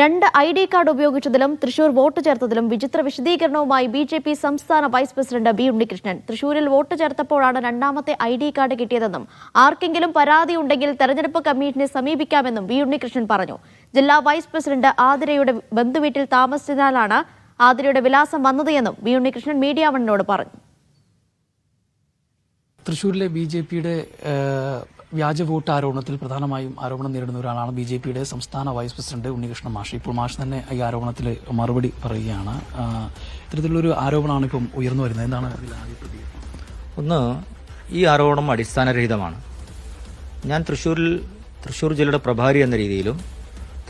രണ്ട് I D card ഉപയോഗിച്ചതിലും Thrissur vote ചേർത്തതിലും വിചിത്ര വിശദീകരണവുമായി ബി ജെ പി സംസ്ഥാന വൈസ് പ്രസിഡന്റ് ബി ഉണ്ണികൃഷ്ണൻ. തൃശൂരിൽ വോട്ട് ചേർത്തപ്പോഴാണ് രണ്ടാമത്തെ ഐ ഡി കാർഡ് കിട്ടിയതെന്നും ആർക്കെങ്കിലും പരാതി ഉണ്ടെങ്കിൽ തെരഞ്ഞെടുപ്പ് കമ്മീഷനെ സമീപിക്കാമെന്നും ബി ഉണ്ണികൃഷ്ണൻ പറഞ്ഞു. ജില്ലാ വൈസ് പ്രസിഡന്റ് ആതിരയുടെ ബന്ധുവീട്ടിൽ താമസിച്ചതിനാലാണ് ആതിരയുടെ വിലാസം വന്നത് എന്നും ബി ഉണ്ണികൃഷ്ണൻ മീഡിയ വണ്ണിനോട് പറഞ്ഞു. തൃശ്ശൂരിലെ ബി ജെ പിയുടെ വ്യാജ വോട്ട് ആരോപണത്തിൽ പ്രധാനമായും ആരോപണം നേരിടുന്ന ഒരാളാണ് ബി ജെ പിയുടെ സംസ്ഥാന വൈസ് പ്രസിഡന്റ് ഉണ്ണികൃഷ്ണ മാഷ്. ഇപ്പോൾ മാഷ് തന്നെ ഈ ആരോപണത്തിൽ മറുപടി പറയുകയാണ്. ഇത്തരത്തിലുള്ള ഒരു ആരോപണമാണ് ഇപ്പം ഉയർന്നു വരുന്നത്. എന്താണ്? ഒന്ന് ഈ ആരോപണം അടിസ്ഥാനരഹിതമാണ്. ഞാൻ തൃശ്ശൂരിൽ തൃശ്ശൂർ ജില്ലയുടെ പ്രഭാരി എന്ന രീതിയിലും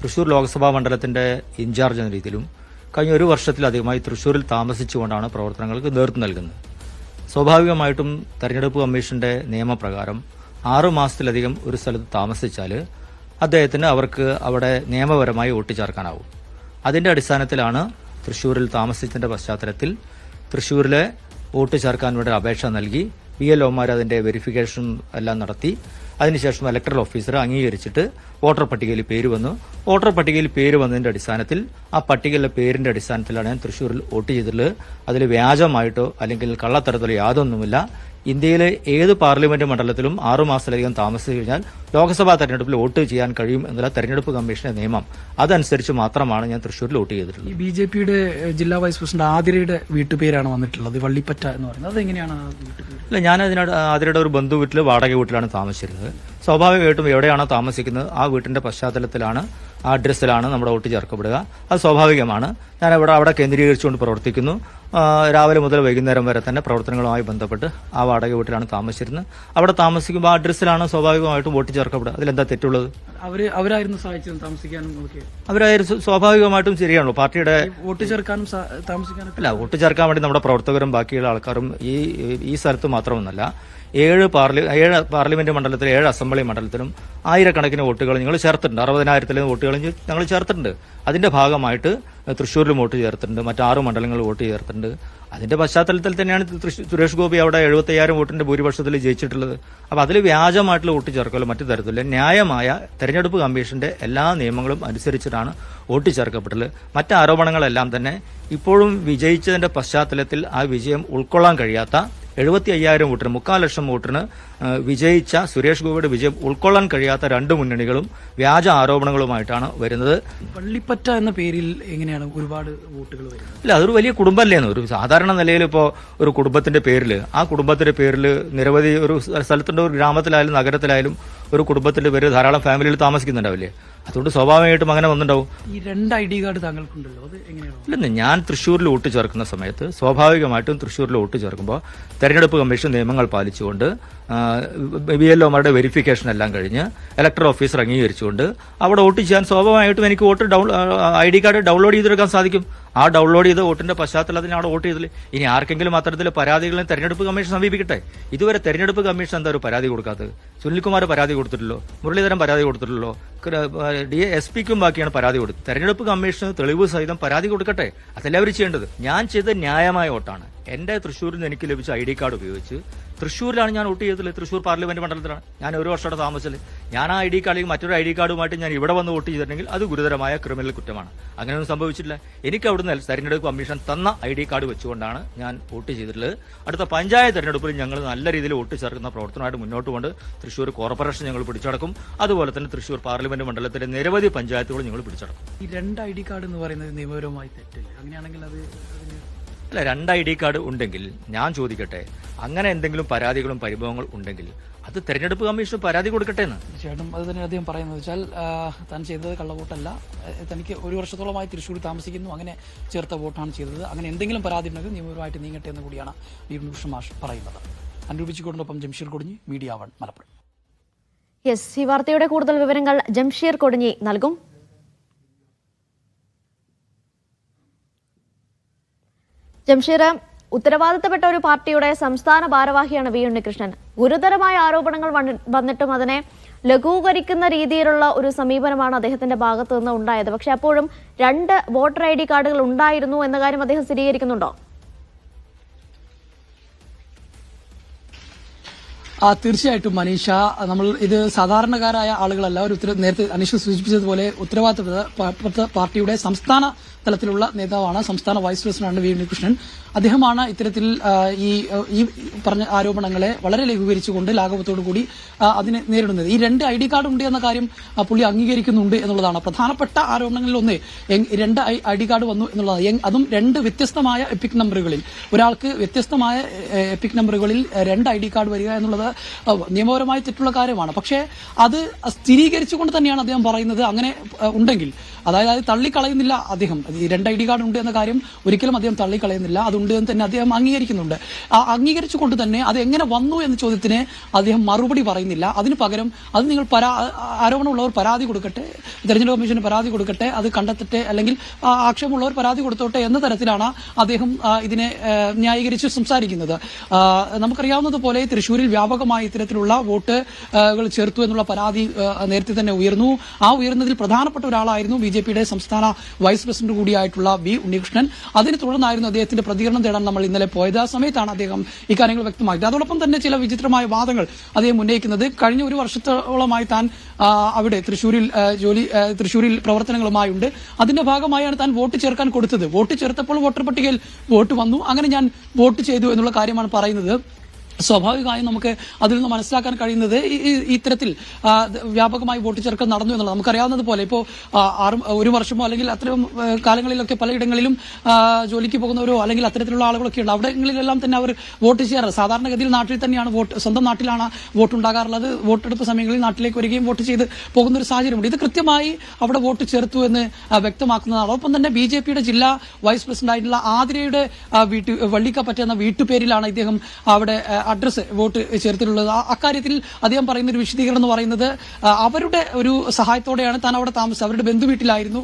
തൃശ്ശൂർ ലോക്സഭാ മണ്ഡലത്തിന്റെ ഇൻചാർജ് എന്ന രീതിയിലും കഴിഞ്ഞ ഒരു വർഷത്തിലധികമായി തൃശ്ശൂരിൽ താമസിച്ചുകൊണ്ടാണ് പ്രവർത്തനങ്ങൾക്ക് നേതൃത്വം നൽകുന്നത്. സ്വാഭാവികമായിട്ടും തെരഞ്ഞെടുപ്പ് കമ്മീഷന്റെ നിയമപ്രകാരം ആറു മാസത്തിലധികം ഒരു സ്ഥലത്ത് താമസിച്ചാൽ അദ്ദേഹത്തിന് അവർക്ക് അവിടെ നിയമപരമായി വോട്ട് ചേർക്കാനാവും അതിന്റെ അടിസ്ഥാനത്തിലാണ് തൃശ്ശൂരിൽ താമസിച്ചതിന്റെ പശ്ചാത്തലത്തിൽ തൃശ്ശൂരിലെ വോട്ട് ചേർക്കാൻ വേണ്ടി അപേക്ഷ നൽകി ബി എൽ ഒമാർ അതിന്റെ വെരിഫിക്കേഷൻ എല്ലാം നടത്തി. അതിനുശേഷം ഇലക്ടറൽ ഓഫീസർ അംഗീകരിച്ചിട്ട് വോട്ടർ പട്ടികയിൽ പേര് വന്നു. വോട്ടർ പട്ടികയിൽ പേര് വന്നതിന്റെ അടിസ്ഥാനത്തിൽ ആ പട്ടികയിലെ പേരിന്റെ അടിസ്ഥാനത്തിലാണ് ഞാൻ തൃശ്ശൂരിൽ വോട്ട് ചെയ്തിട്ടുള്ളത്. അതിൽ വ്യാജമായിട്ടോ അല്ലെങ്കിൽ കള്ളത്തരത്തിലോ യാതൊന്നുമില്ല. ഇന്ത്യയിലെ ഏത് പാർലമെന്റ് മണ്ഡലത്തിലും ആറുമാസത്തിലധികം താമസിച്ചു കഴിഞ്ഞാൽ ലോക്സഭാ തെരഞ്ഞെടുപ്പിൽ വോട്ട് ചെയ്യാൻ കഴിയും എന്നുള്ള തെരഞ്ഞെടുപ്പ് കമ്മീഷന്റെ നിയമം. അതനുസരിച്ച് മാത്രമാണ് ഞാൻ തൃശ്ശൂരിൽ വോട്ട് ചെയ്തിട്ടുള്ളത്. ഈ ബി ജെ പിയുടെ ജില്ലാ വൈസ് പ്രസിഡന്റ് ആതിരയുടെ വീട്ടുപേരാണ് വന്നിട്ടുള്ളത് വള്ളിപ്പറ്റ എന്ന് പറയുന്നത്. അതെങ്ങനെയാണ് വീട്ടുപേര്? ഞാൻ അതിനോട് ആതിരയുടെ ഒരു ബന്ധു വീട്ടിൽ വാടക വീട്ടിലാണ് താമസിച്ചിരുന്നത്. സ്വാഭാവികമായിട്ടും എവിടെയാണോ താമസിക്കുന്നത് ആ വീട്ടിന്റെ പശ്ചാത്തലത്തിലാണ് ആ അഡ്രസ്സിലാണ് നമ്മുടെ വോട്ട് ചേർക്കപ്പെടുക. അത് സ്വാഭാവികമാണ്. ഞാൻ ഇവിടെ അവിടെ കേന്ദ്രീകരിച്ചുകൊണ്ട് പ്രവർത്തിക്കുന്നു. രാവിലെ മുതൽ വൈകുന്നേരം വരെ തന്നെ പ്രവർത്തനങ്ങളുമായി ബന്ധപ്പെട്ട് ആ വാടക വീട്ടിലാണ് താമസിച്ചിരുന്നത്. അവിടെ താമസിക്കുമ്പോൾ ആ അഡ്രസ്സിലാണ് സ്വാഭാവികമായിട്ടും വോട്ട് ചേർക്കപ്പെടുക. അതിലെന്താ തെറ്റുള്ളത്? അവർ അവരായിരുന്നു സഹായിച്ചത് താമസിക്കാനും ഒക്കെ. അവരായിരുന്നു സ്വാഭാവികമായിട്ടും ശരിയാണല്ലോ. പാർട്ടിയുടെ വോട്ട് ചേർക്കാനും താമസിക്കാനും അല്ല വോട്ട് ചേർക്കാൻ വേണ്ടി നമ്മുടെ പ്രവർത്തകരും ബാക്കിയുള്ള ആൾക്കാരും ഈ ഈ സ്ഥലത്ത് മാത്രമൊന്നല്ല ഏഴ് പാർലി ഏഴ് പാർലമെന്റ് മണ്ഡലത്തിലെ ഏഴ് അസംബ്ലി മണ്ഡലത്തിലും ആയിരക്കണക്കിന് വോട്ടുകൾ ഞങ്ങൾ ചേർത്തിട്ടുണ്ട്. അറുപതിനായിരത്തിലും വോട്ടുകൾ ഞങ്ങൾ ചേർത്തിട്ടുണ്ട്. അതിന്റെ ഭാഗമായിട്ട് തൃശ്ശൂരിലും വോട്ട് ചേർത്തിട്ടുണ്ട്. മറ്റാറ് മണ്ഡലങ്ങളിൽ വോട്ട് ചേർത്തിട്ടുണ്ട്. അതിന്റെ പശ്ചാത്തലത്തിൽ തന്നെയാണ് സുരേഷ് ഗോപി അവിടെ എഴുപത്തയ്യായിരം വോട്ടിന്റെ ഭൂരിപക്ഷത്തിൽ ജയിച്ചിട്ടുള്ളത്. അപ്പോൾ അതിൽ വ്യാജമായിട്ടുള്ള വോട്ട് ചേർക്കലോ മറ്റു തരത്തില്ല ന്യായമായ തെരഞ്ഞെടുപ്പ് കമ്മീഷന്റെ എല്ലാ നിയമങ്ങളും അനുസരിച്ചിട്ടാണ് വോട്ട് ചേർക്കപ്പെട്ടത് മറ്റ് ആരോപണങ്ങളെല്ലാം തന്നെ ഇപ്പോഴും വിജയിച്ചതിന്റെ പശ്ചാത്തലത്തിൽ ആ വിജയം ഉൾക്കൊള്ളാൻ കഴിയാത്ത എഴുപത്തി അയ്യായിരം വോട്ടിന് മുക്കാൽ ലക്ഷം വോട്ടിന് വിജയിച്ച സുരേഷ് ഗോപിയുടെ വിജയം ഉൾക്കൊള്ളാൻ കഴിയാത്ത രണ്ട് മുന്നണികളും വ്യാജ ആരോപണങ്ങളുമായിട്ടാണ് വരുന്നത്. പള്ളിപ്പറ്റ എന്ന പേരിൽ എങ്ങനെയാണ് ഒരുപാട് വോട്ടുകൾ വരുന്നത്? ഇല്ല അതൊരു വലിയ കുടുംബമല്ലേന്ന് ഒരു സാധാരണ നിലയിൽ ഇപ്പോൾ ഒരു കുടുംബത്തിന്റെ പേരിൽ ആ കുടുംബത്തിന്റെ പേരിൽ നിരവധി ഒരു സ്ഥലത്തിന്റെ ഒരു ഗ്രാമത്തിലായാലും നഗരത്തിലായാലും ഒരു കുടുംബത്തിന്റെ പേര് ധാരാളം ഫാമിലിയിൽ താമസിക്കുന്നുണ്ടാവില്ലേ? അതുകൊണ്ട് സ്വാഭാവികമായിട്ടും അങ്ങനെ വന്നിട്ടുണ്ടാവും. ഈ രണ്ട് ഐ ഡി കാർഡ് താങ്കൾക്കുണ്ടല്ലോ അത് എങ്ങനെയാണ്? ഇല്ലെന്ന് ഞാൻ തൃശ്ശൂരിൽ വോട്ട് ചേർക്കുന്ന സമയത്ത് സ്വാഭാവികമായിട്ടും തൃശ്ശൂരിൽ വോട്ട് ചേർക്കുമ്പോൾ തെരഞ്ഞെടുപ്പ് കമ്മീഷൻ നിയമങ്ങൾ പാലിച്ചുകൊണ്ട് ബി എൽ ഒമാരുടെ വെരിഫിക്കേഷൻ എല്ലാം കഴിഞ്ഞ് ഇലക്ടർ ഓഫീസർ അംഗീകരിച്ചുകൊണ്ട് അവിടെ വോട്ട് ചെയ്യാൻ സ്വാഭാവികമായിട്ടും എനിക്ക് vote down I D card download ചെയ്തെടുക്കാൻ സാധിക്കും. ആ ഡൗൺലോഡ് ചെയ്ത വോട്ടിന്റെ പശ്ചാത്തലത്തിൽ അവിടെ വോട്ട് ചെയ്തില്ല? ഇനി ആർക്കെങ്കിലും അത്തരത്തിൽ പരാതികളെ തെരഞ്ഞെടുപ്പ് കമ്മീഷൻ സമീപിക്കട്ടെ? ഇതുവരെ തെരഞ്ഞെടുപ്പ് കമ്മീഷൻ എന്താ ഒരു പരാതി കൊടുക്കാത്തത്? സുനിൽകുമാർ പരാതി കൊടുത്തിട്ടുള്ളൂ? മുരളീധരൻ പരാതി കൊടുത്തിട്ടുള്ളൂ? ഡി എസ് പിക്കും ബാക്കിയാണ് പരാതി കൊടുത്തത് തെരഞ്ഞെടുപ്പ് കമ്മീഷന് തെളിവ് സഹിതം പരാതി കൊടുക്കട്ടെ? അതല്ല അവർ ചെയ്യേണ്ടത്? ഞാൻ ചെയ്ത ന്യായമായ വോട്ടാണ്. എന്റെ തൃശ്ശൂരിൽ നിന്ന് എനിക്ക് ലഭിച്ച ഐ ഡി കാർഡ് ഉപയോഗിച്ച് തൃശ്ശൂരിലാണ് ഞാൻ വോട്ട് ചെയ്തിട്ടുള്ളത് തൃശ്ശൂർ പാർലമെന്റ് മണ്ഡലത്തിലാണ്. ഞാൻ ഒരു വർഷത്തെ താമസിച്ചത്. ഞാൻ ആ ഐ ഡി കാർഡിൽ മറ്റൊരു ഐ ഡി കാർഡുമായിട്ട് ഞാൻ ഇവിടെ വന്ന് വോട്ട് ചെയ്തിട്ടുണ്ടെങ്കിൽ അത് ഗുരുതരമായ ക്രിമിനൽ കുറ്റമാണ്. അങ്ങനെയൊന്നും സംഭവിച്ചില്ല എനിക്ക് അവിടുന്ന് തെരഞ്ഞെടുപ്പ് കമ്മീഷൻ തന്ന ഐ ഡി കാർഡ് വെച്ചുകൊണ്ടാണ് ഞാൻ വോട്ട് ചെയ്തിട്ടുള്ളത്. അടുത്ത പഞ്ചായത്ത് തെരഞ്ഞെടുപ്പിൽ ഞങ്ങൾ നല്ല രീതിയിൽ വോട്ട് ചേർക്കുന്ന പ്രവർത്തനമായിട്ട് മുന്നോട്ട് കൊണ്ട് തൃശ്ശൂർ കോർപ്പറേഷൻ ഞങ്ങൾ പിടിച്ചടക്കും. അതുപോലെ തന്നെ തൃശ്ശൂർ പാർലമെന്റ് മണ്ഡലത്തിലെ നിരവധി പഞ്ചായത്തുകൾ ഞങ്ങൾ പിടിച്ചടക്കും. ഈ രണ്ട് ഐ ഡി കാർഡ് എന്ന് പറയുന്നത് നിയമപരമായി തെറ്റല്ലേ. അങ്ങനെയാണെങ്കിൽ അത് അല്ല രണ്ട് ഐ ഡി കാർഡ് ഉണ്ടെങ്കിൽ ഞാൻ ചോദിക്കട്ടെ അങ്ങനെ എന്തെങ്കിലും പരാതികളും പരിഭവങ്ങൾ ഉണ്ടെങ്കിൽ അത് തെരഞ്ഞെടുപ്പ് കമ്മീഷൻ പരാതി കൊടുക്കട്ടെ എന്ന്? തീർച്ചയായിട്ടും അത് തന്നെ അദ്ദേഹം പറയുന്നത് വെച്ചാൽ താൻ ചെയ്തത് കള്ളവോട്ടല്ല. തനിക്ക് ഒരു വർഷത്തോളമായി തൃശ്ശൂർ താമസിക്കുന്നു. അങ്ങനെ ചേർത്ത വോട്ടാണ് ചെയ്തത്. അങ്ങനെ എന്തെങ്കിലും പരാതി ഉണ്ടെങ്കിൽ നിയമപരമായിട്ട് നീങ്ങട്ടെ എന്ന് കൂടിയാണ് ദീപകൃഷ്ണ മാഷ് പറയുന്നത്. അനുരൂപിച്ചുകൊണ്ടൊപ്പം Jamsheer Kodinhi Media One Malappuram. Yes ഈ വാർത്തയുടെ കൂടുതൽ വിവരങ്ങൾ ജംഷീർ കൊടിഞ്ഞി നൽകും. ജംഷീർ ഉത്തരവാദിത്തപ്പെട്ട ഒരു പാർട്ടിയുടെ സംസ്ഥാന ഭാരവാഹിയാണ് വി. ഉണ്ണികൃഷ്ണൻ. ഗുരുതരമായ ആരോപണങ്ങൾ വന്നി- വന്നിട്ടും അതിനെ ലഘൂകരിക്കുന്ന രീതിയിലുള്ള ഒരു സമീപനമാണ് അദ്ദേഹത്തിന്റെ ഭാഗത്തു നിന്ന് ഉണ്ടായത്. പക്ഷെ അപ്പോഴും രണ്ട് വോട്ടർ ഐ ഡി കാർഡുകൾ ഉണ്ടായിരുന്നു എന്ന കാര്യം അദ്ദേഹം സ്ഥിരീകരിക്കുന്നുണ്ടോ? തീർച്ചയായിട്ടും മനീഷ. നമ്മൾ ഇത് സാധാരണക്കാരായ ആളുകളല്ല. ഒരു ഉത്തര നേരത്തെ അനീഷ സൂചിപ്പിച്ചതുപോലെ ഉത്തരവാദിത്തപ്പെട്ട പാർട്ടിയുടെ സംസ്ഥാന തലത്തിലുള്ള നേതാവാണ് സംസ്ഥാന വൈസ് പ്രസിഡന്റാണ് വി. ഉണ്ണികൃഷ്ണൻ അദ്ദേഹമാണ് ഇത്തരത്തിൽ ഈ ഈ പറഞ്ഞ ആരോപണങ്ങളെ വളരെ ലഘൂകരിച്ചുകൊണ്ട് ലാഘവത്തോടു കൂടി അതിനെ നേരിടുന്നത്. ഈ രണ്ട് ഐ ഡി കാർഡ് ഉണ്ട് എന്ന കാര്യം പുള്ളി അംഗീകരിക്കുന്നുണ്ട് എന്നുള്ളതാണ്. പ്രധാനപ്പെട്ട ആരോപണങ്ങളിൽ ഒന്ന് രണ്ട് ഐ ഡി കാർഡ് വന്നു എന്നുള്ളതാണ്. അതും രണ്ട് വ്യത്യസ്തമായ എപ്പിക് നമ്പറുകളിൽ. ഒരാൾക്ക് വ്യത്യസ്തമായ എപ്പിക് നമ്പറുകളിൽ രണ്ട് ഐ ഡി കാർഡ് വരിക എന്നുള്ളത് നിയമപരമായി തെറ്റുള്ള കാര്യമാണ്. പക്ഷേ അത് സ്ഥിരീകരിച്ചുകൊണ്ട് തന്നെയാണ് അദ്ദേഹം പറയുന്നത്. അങ്ങനെ ഉണ്ടെങ്കിൽ. അതായത് അത് തള്ളിക്കളയുന്നില്ല അദ്ദേഹം. രണ്ട് ഐ ഡി കാർഡ് ഉണ്ട് എന്ന കാര്യം ഒരിക്കലും അദ്ദേഹം തള്ളിക്കളയുന്നില്ല. അതുണ്ട് എന്ന് തന്നെ അദ്ദേഹം അംഗീകരിക്കുന്നുണ്ട്. ആ അംഗീകരിച്ചുകൊണ്ട് തന്നെ അത് എങ്ങനെ വന്നു എന്ന ചോദ്യത്തിന് അദ്ദേഹം മറുപടി പറയുന്നില്ല. അതിന് പകരം അത് നിങ്ങൾ പരാ ആരോപണമുള്ളവർ പരാതി കൊടുക്കട്ടെ തെരഞ്ഞെടുപ്പ് കമ്മീഷന് പരാതി കൊടുക്കട്ടെ അത് കണ്ടെത്തട്ടെ അല്ലെങ്കിൽ ആക്ഷേപമുള്ളവർ പരാതി കൊടുത്തോട്ടെ എന്ന തരത്തിലാണ് അദ്ദേഹം ഇതിനെ ന്യായീകരിച്ച് സംസാരിക്കുന്നത്. നമുക്കറിയാവുന്നതുപോലെ തൃശൂരിൽ വ്യാപകമായി ഇത്തരത്തിലുള്ള വോട്ടുകൾ ചേർത്തു എന്നുള്ള പരാതി നേരത്തെ തന്നെ ഉയർന്നു. ആ ഉയർന്നതിൽ പ്രധാനപ്പെട്ട ഒരാളായിരുന്നു ബി ജെ പിയുടെ സംസ്ഥാന വൈസ് പ്രസിഡന്റ് കൂടിയായിട്ടുള്ള വി ഉണ്ണികൃഷ്ണൻ. അതിനെ തുടർന്നായിരുന്നു അദ്ദേഹത്തിന്റെ പ്രതികരണം തേടാൻ നമ്മൾ ഇന്നലെ പോയത്. ആ സമയത്താണ് അദ്ദേഹം ഇക്കാര്യങ്ങൾ വ്യക്തമാക്കിയത്. അതോടൊപ്പം തന്നെ ചില വിചിത്രമായ വാദങ്ങൾ അദ്ദേഹം ഉന്നയിക്കുന്നത്. കഴിഞ്ഞ ഒരു വർഷത്തോളമായി താൻ അവിടെ തൃശ്ശൂരിൽ ആ, ജോലി തൃശൂരിൽ പ്രവർത്തനങ്ങളുമായുണ്ട്. അതിന്റെ ഭാഗമായാണ് താൻ വോട്ട് ചേർക്കാൻ കൊടുത്തത്. വോട്ട് ചേർത്തപ്പോൾ വോട്ടർ പട്ടികയിൽ വോട്ട് വന്നു. അങ്ങനെ ഞാൻ വോട്ട് ചെയ്തു എന്നുള്ള കാര്യമാണ് പറയുന്നത്. സ്വാഭാവികമായും നമുക്ക് അതിൽ നിന്ന് മനസ്സിലാക്കാൻ കഴിയുന്നത് ഇത്തരത്തിൽ വ്യാപകമായി വോട്ട് ചേർക്കൽ നടന്നു എന്നുള്ളത് നമുക്കറിയാവുന്നത് പോലെ ഇപ്പോൾ ഒരു വർഷമോ അല്ലെങ്കിൽ അത്തരം കാലങ്ങളിലൊക്കെ പലയിടങ്ങളിലും ജോലിക്ക് പോകുന്നവരോ അല്ലെങ്കിൽ അത്തരത്തിലുള്ള ആളുകളൊക്കെ ഉണ്ട്. അവിടെങ്ങളിലെല്ലാം തന്നെ അവർ വോട്ട് ചെയ്യാറ്. സാധാരണഗതിയിൽ നാട്ടിൽ തന്നെയാണ് വോട്ട് സ്വന്തം നാട്ടിലാണ് വോട്ട് ഉണ്ടാകാറുള്ളത് വോട്ടെടുപ്പ് സമയങ്ങളിൽ നാട്ടിലേക്ക് വരികയും വോട്ട് ചെയ്ത് പോകുന്ന ഒരു സാഹചര്യമുണ്ട്. ഇത് കൃത്യമായി അവിടെ വോട്ട് ചേർത്തു എന്ന് വ്യക്തമാക്കുന്നതാണ്. ഒപ്പം തന്നെ ബി ജെ പിയുടെ ജില്ലാ വൈസ് പ്രസിഡന്റ് ആയിട്ടുള്ള ആതിരയുടെ വീട്ടു വള്ളിക്കപ്പറ്റ എന്ന വീട്ടുപേരിലാണ് ഇദ്ദേഹം അവിടെ അഡ്രസ്സ് വോട്ട് ചേർത്തിട്ടുള്ളത്. അക്കാര്യത്തിൽ അദ്ദേഹം പറയുന്ന ഒരു വിശദീകരണം എന്ന് പറയുന്നത് അവരുടെ ഒരു സഹായത്തോടെയാണ് താൻ അവിടെ താമസിച്ചത്. അവരുടെ ബന്ധു വീട്ടിലായിരുന്നു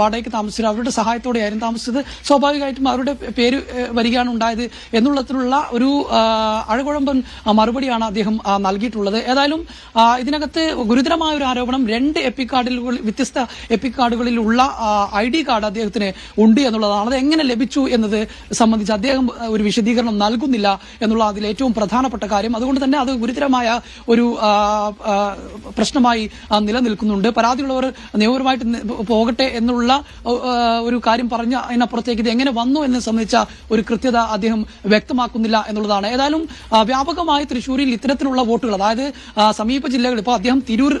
വാടകയ്ക്ക് താമസിച്ചത്. അവരുടെ സഹായത്തോടെയായിരുന്നു താമസിച്ചത്. സ്വാഭാവികമായിട്ടും അവരുടെ പേര് വരികയാണ് ഉണ്ടായത് എന്നുള്ളതിലുള്ള ഒരു അഴകുഴമ്പൻ മറുപടിയാണ് അദ്ദേഹം നൽകിയിട്ടുള്ളത്. ഏതായാലും ഇതിനകത്ത് ഗുരുതരമായ ഒരു ആരോപണം രണ്ട് എപ്പി കാർഡുകൾ വ്യത്യസ്ത എപ്പി കാർഡുകളിലുള്ള ഐ ഡി കാർഡ് അദ്ദേഹത്തിന് ഉണ്ട് എന്നുള്ളതാണ്. അത് എങ്ങനെ ലഭിച്ചു എന്നത് സംബന്ധിച്ച് അദ്ദേഹം ഒരു വിശദീകരണം നൽകുന്നില്ല എന്നുള്ള അതിൽ ഏറ്റവും പ്രധാനപ്പെട്ട കാര്യം. അതുകൊണ്ട് തന്നെ അത് ഗുരുതരമായ ഒരു പ്രശ്നമായി നിലനിൽക്കുന്നുണ്ട്. പരാതിയുള്ളവർ നിയമപരമായിട്ട് പോകട്ടെ എന്നുള്ള ഒരു കാര്യം പറഞ്ഞ അതിനപ്പുറത്തേക്ക് ഇത് എങ്ങനെ വന്നു എന്ന് സംബന്ധിച്ച ഒരു കൃത്യത അദ്ദേഹം വ്യക്തമാക്കുന്നില്ല എന്നുള്ളതാണ്. ഏതായാലും വ്യാപകമായി തൃശ്ശൂരിൽ ഇത്തരത്തിലുള്ള വോട്ടുകൾ അതായത് സമീപ ജില്ലകൾ ഇപ്പോൾ അദ്ദേഹം തിരൂർ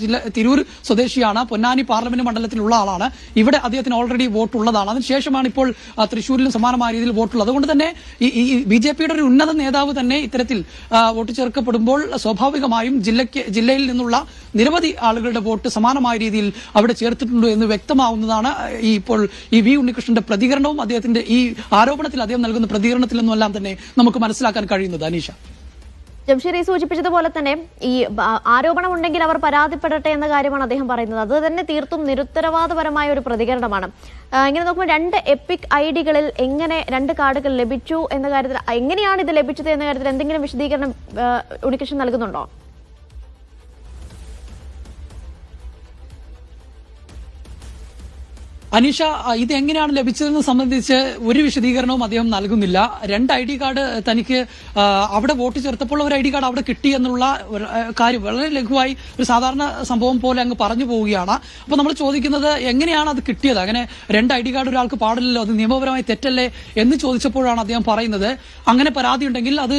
ജില്ല തിരൂർ സ്വദേശിയാണ് പൊന്നാനി പാർലമെന്റ് മണ്ഡലത്തിലുള്ള ആളാണ്. ഇവിടെ അദ്ദേഹത്തിന് ഓൾറെഡി വോട്ട് ഉള്ളതാണ് അതിനുശേഷമാണ് ഇപ്പോൾ തൃശൂരിലും സമാനമായ രീതിയിൽ വോട്ടുള്ളത്. അതുകൊണ്ട് തന്നെ ഈ ബി ജെ പിയുടെ ഒരു ഉന്നത നേതാവ് തന്നെ ഇത്തരത്തിൽ വോട്ട് ചേർക്കപ്പെടുമ്പോൾ സ്വാഭാവികമായും ജില്ലയ്ക്ക് ജില്ലയിൽ നിന്നുള്ള നിരവധി ആളുകളുടെ വോട്ട് സമാനമായ രീതിയിൽ അവിടെ ചേർത്തിട്ടുണ്ട് എന്ന് വ്യക്തമാവുന്നതാണ് ഈ ഇപ്പോൾ ഈ വി ഉണ്ണികൃഷ്ണന്റെ പ്രതികരണവും അദ്ദേഹത്തിന്റെ ഈ ആരോപണത്തിൽ അദ്ദേഹം നൽകുന്ന പ്രതികരണത്തിൽ നിന്നുമെല്ലാം തന്നെ നമുക്ക് മനസ്സിലാക്കാൻ കഴിയുന്നത്. അനീഷ. ജംഷീർ ഈ സൂചിപ്പിച്ചതുപോലെ തന്നെ ഈ ആരോപണം ഉണ്ടെങ്കിൽ അവർ പരാതിപ്പെടട്ടെ എന്ന കാര്യമാണ് അദ്ദേഹം പറയുന്നത്. അത് തന്നെ തീർത്തും നിരുത്തരവാദപരമായ ഒരു പ്രതികരണമാണ്. ഇങ്ങനെ നോക്കുമ്പോൾ രണ്ട് എപ്പിക് ഐ ഡികളിൽ എങ്ങനെ രണ്ട് കാർഡുകൾ ലഭിച്ചു എന്ന കാര്യത്തിൽ എങ്ങനെയാണ് ഇത് ലഭിച്ചത് എന്ന കാര്യത്തിൽ എന്തെങ്കിലും വിശദീകരണം ഉണിക്കൃഷ്ണൻ നൽകുന്നുണ്ടോ? അനീഷ ഇത് എങ്ങനെയാണ് ലഭിച്ചതെന്ന് സംബന്ധിച്ച് ഒരു വിശദീകരണവും അദ്ദേഹം നൽകുന്നില്ല. രണ്ട് ഐ ഡി കാർഡ് തനിക്ക് അവിടെ വോട്ട് ചേർത്തപ്പോൾ ഒരു ഐ ഡി കാർഡ് അവിടെ കിട്ടി എന്നുള്ള കാര്യം വളരെ ലഘുവായി ഒരു സാധാരണ സംഭവം പോലെ അങ്ങ് പറഞ്ഞു പോവുകയാണ്. അപ്പൊ നമ്മൾ ചോദിക്കുന്നത് എങ്ങനെയാണ് അത് കിട്ടിയത്? അങ്ങനെ രണ്ട് ഐ ഡി കാർഡ് ഒരാൾക്ക് പാടില്ലല്ലോ അത് നിയമപരമായി തെറ്റല്ലേ എന്ന് ചോദിച്ചപ്പോഴാണ് അദ്ദേഹം പറയുന്നത്. അങ്ങനെ പരാതി ഉണ്ടെങ്കിൽ അത്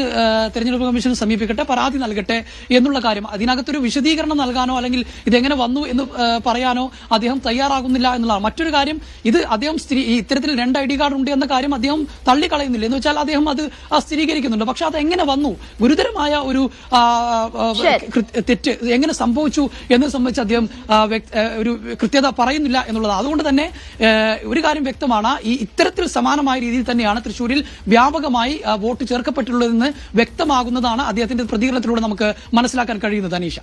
തെരഞ്ഞെടുപ്പ് കമ്മീഷൻ സമീപിക്കട്ടെ പരാതി നൽകട്ടെ എന്നുള്ള കാര്യം. അതിനകത്തൊരു വിശദീകരണം നൽകാനോ അല്ലെങ്കിൽ ഇതെങ്ങനെ വന്നു എന്ന് പറയാനോ അദ്ദേഹം തയ്യാറാകുന്നില്ല എന്നുള്ളതാണ്. മറ്റൊരു കാര്യം ഇത് അദ്ദേഹം സ്ഥിരീ ഇത്തരത്തിൽ രണ്ട് ഐ ഡി കാർഡ് ഉണ്ട് എന്ന കാര്യം അദ്ദേഹം തള്ളിക്കളയുന്നില്ല. എന്ന് വെച്ചാൽ അദ്ദേഹം അത് സ്ഥിരീകരിക്കുന്നുണ്ട്. പക്ഷെ അത് എങ്ങനെ വന്നു? ഗുരുതരമായ ഒരു തെറ്റ് എങ്ങനെ സംഭവിച്ചു എന്ന് സംബന്ധിച്ച് അദ്ദേഹം ഒരു കൃത്യത പറയുന്നില്ല എന്നുള്ളത്. അതുകൊണ്ട് തന്നെ ഒരു കാര്യം വ്യക്തമാണ്. ഈ ഇത്തരത്തിൽ സമാനമായ രീതിയിൽ തന്നെയാണ് തൃശ്ശൂരിൽ വ്യാപകമായി വോട്ട് ചേർക്കപ്പെട്ടുള്ളതെന്ന് വ്യക്തമാകുന്നതാണ് അദ്ദേഹത്തിന്റെ പ്രതികരണത്തിലൂടെ നമുക്ക് മനസ്സിലാക്കാൻ കഴിയുന്നത് അനീഷ.